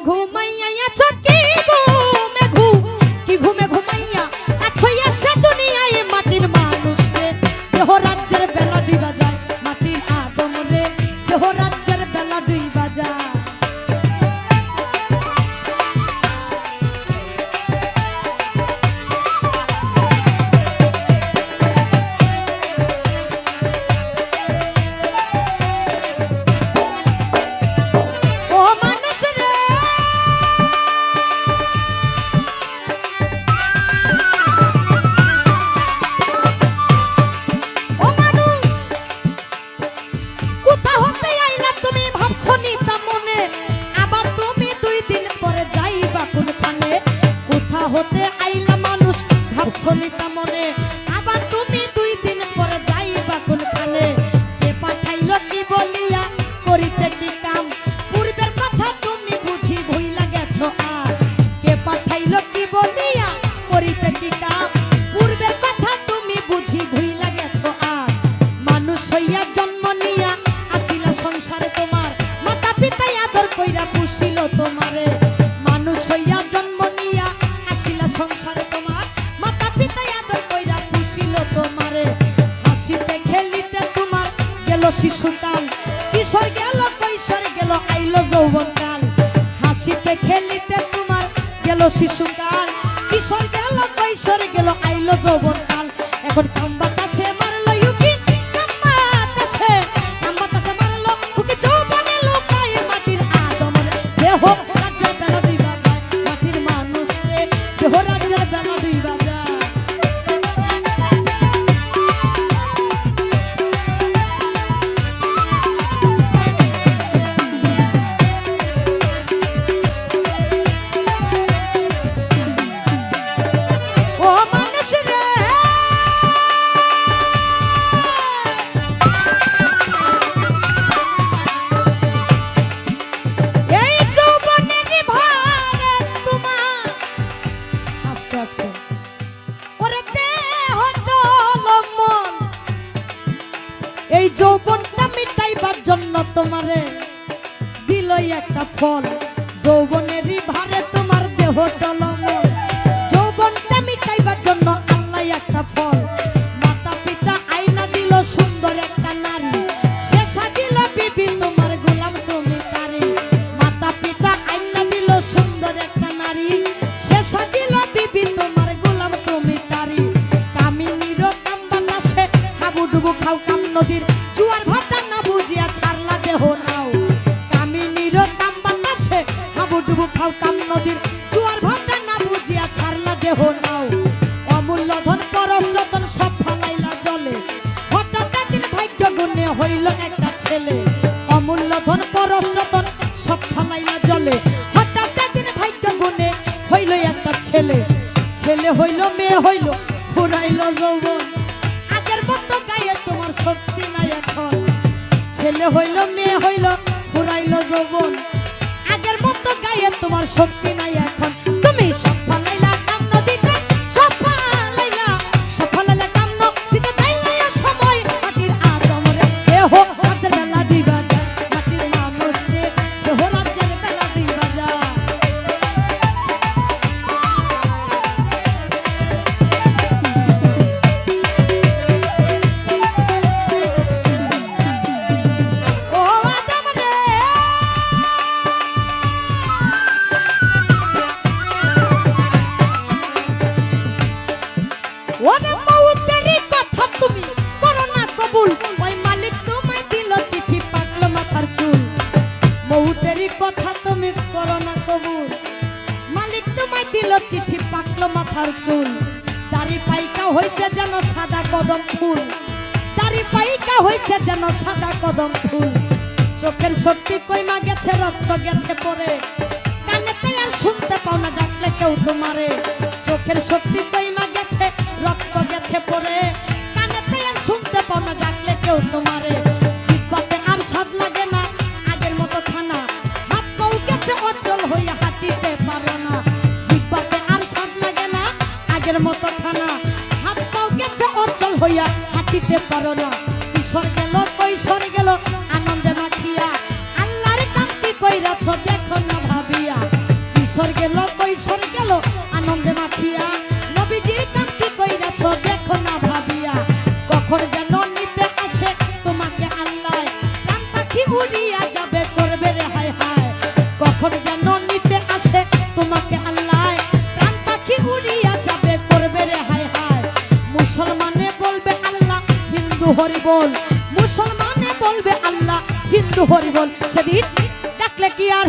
ঘুমাইয়া ছকে solita শিশুকাল। কিশোর গেল, কৈশোর গেল, আইলো যৌবনকাল। হাসিতে, খেলিতে তোমার গেল শিশুকাল। কিশোর গেল, কৈশোর গেল, আইলো যৌবনকাল। এখন আল্লাহ তোমারে দিলই একটা ফল। যৌবনেরই ভারে তোমার দেহ টলম যৌবনটা মিটাইবার জন্য আল্লাহ একটা ফল। হইল একটা ছেলে। অমূল্য ধন, পরশ্রতন, সব ফালাইলা জলে। হঠাৎ একদিন ভাগ্য গুণে হইল একটা ছেলে। ছেলে হইল, মেয়ে হইল, ফুরাইল যৌবন। আগের মতো গায়ে তোমার শক্তি নাই এখন। ছেলে হইল, মেয়ে হইল, ফুরাইল যৌবন। আগের মতো গায়ে তোমার শক্তি আমার চুল। দাড়ি পাইকা হয়েছে যেন সাদা কদম ফুল। দাড়ি পাইকা হয়েছে যেন সাদা কদম ফুল। চোখের শক্তি কইমা গেছে, রক্ত গেছে পরে। কানেতে আর শুনতে পাও না, ডাকলে কেউ তোমারে। চোখের শক্তি কইমা বুঝতে পারো না। কিশোর গেল কৈশোর গেল হিন্দু হরি সেদিন দেখলে কি আর